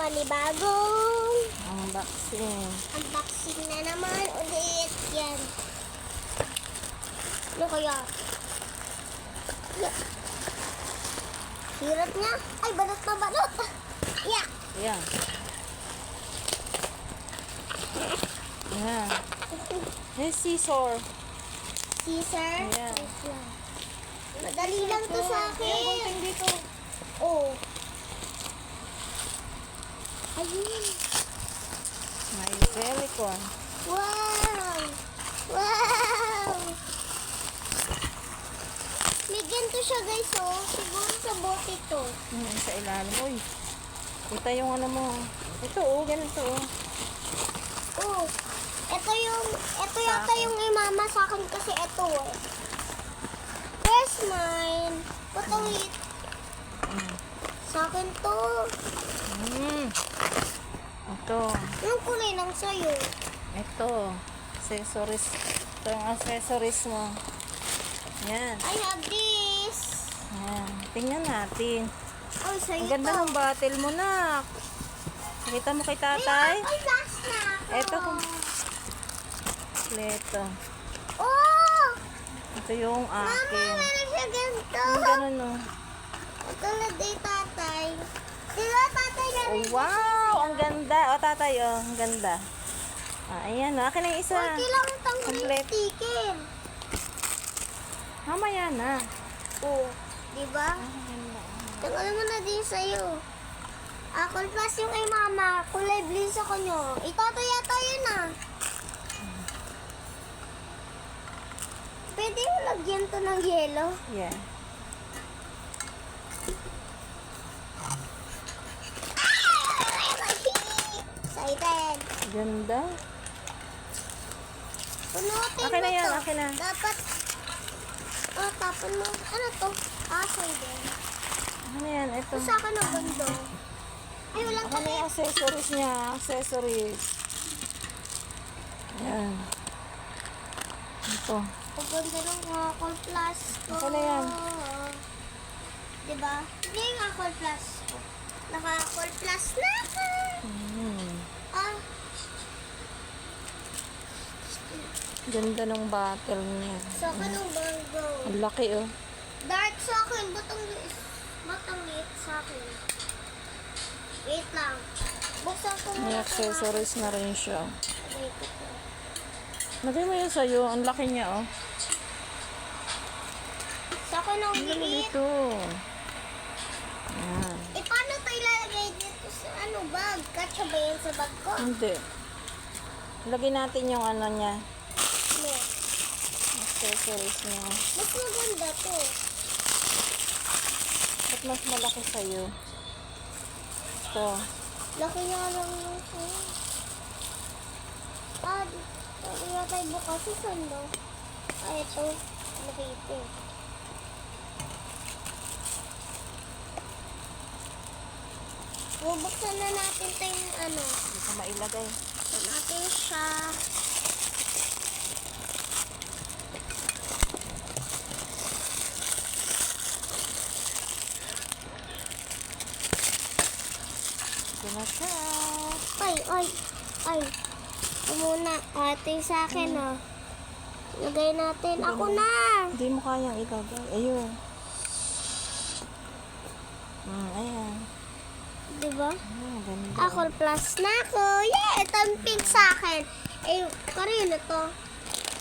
panibagong Unboxing. unboxing na naman ulit. Yan. Ano kaya? Yeah. Hirap niya. Ay, balot na balot. Yeah. Ayan. Ayan. Hey, scissor. Caesar. Ayan. Madali lang to sa akin. dito. Oh. Ayun. May silicone. Wow! Wow! May ganito siya guys oh. Siguro sa bote to. Ayan, sa ilalim. Uy. Kita yung ano mo. Ito, oh. Ganito, oh. Oh. Ito yung, ito yata yung imama sa akin kasi ito eh. Where's mine? But wait. Mm. Sa akin to. Mm. Ito. Yung kulay ng sayo. Ito. Accessories. Ito yung accessories mo. Yan. I have this. Yan. Tingnan natin. Ay, sa'yo Ang ganda to. ng bottle mo, nak. Nakita mo kay tatay? Ay, last na ako. Ito kung- Ito. Oh! Ito yung Mama, akin. meron siya ganito. Ang ganun, oh. Ito na day tatay. Diba tatay na Oh, rin? wow! Ganda. O, tatay, oh. Ang ganda. Ah, ayan, oh. Akin na yung isa. Okay lang Complete. tikin. Mamaya na. Oh, diba? Ah, ang ganda. Tanggalin mo na din sa'yo. Ako plus yung kay mama, kulay blue sa kanyo. Ito to yata yun ah. Pwede mo lagyan to ng yelo. Yeah. Excited. Ganda. Punutin Akin mo na yan, to. akin na. Dapat, oh, tapon mo. Ano to? Asay din. Ano yan? Ito. Sa akin ang bando. Ay, walang Ano yung accessories niya? Accessories. Ayan. Ito. Ang ganda ng Akol Plus ko. Ako na yan. Diba? Hindi yung Akol Plus ko. Naka-Akol Plus na ako. Hmm. Ah, Ganda ng bottle niya. sa akin ang bango. Ang laki, oh. Dark sa akin. Batang liit. Batang liit sa akin. Wait lang. Buksan ko May muna. ito, accessories na rin siya. Lagay mo yun sa'yo. Ang laki niya, oh. Sa akin ang Ang galing liit. ito. Ayan. Eh, paano ito ilalagay dito sa ano bag? Katsa ba yan sa bag ko? Hindi. Lagay natin yung ano niya. Accessories niya. Mas maganda to. Ba't mas malaki sa'yo? Ito. Laki nga lang yung sa'yo. Ah, nga tayo bukas sa sando. Ah, ito. Laki ito. Bubuksan na natin ito yung ano. Hindi ko mailagay. Buksan natin siya. Na siya. Ay, ay, ay. Muna. Ah, yung sa akin, oh. Lagay natin. Ako na! Hindi mo kayang ilagay. Ayun. Hmm, ayan. Diba? Ah, ganda. Ako plus na ako. Yeah! Ito ang pink sa akin. Eh, karino to.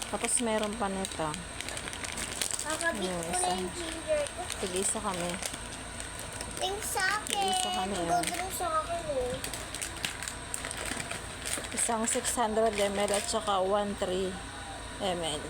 Tapos meron pa nito. Kakabit ko na yung ginger ko. Tig-isa kami. Pink sa akin. Isa ka na yan. Gagawin sa akin eh. Isang 600 ml at saka 13 ml.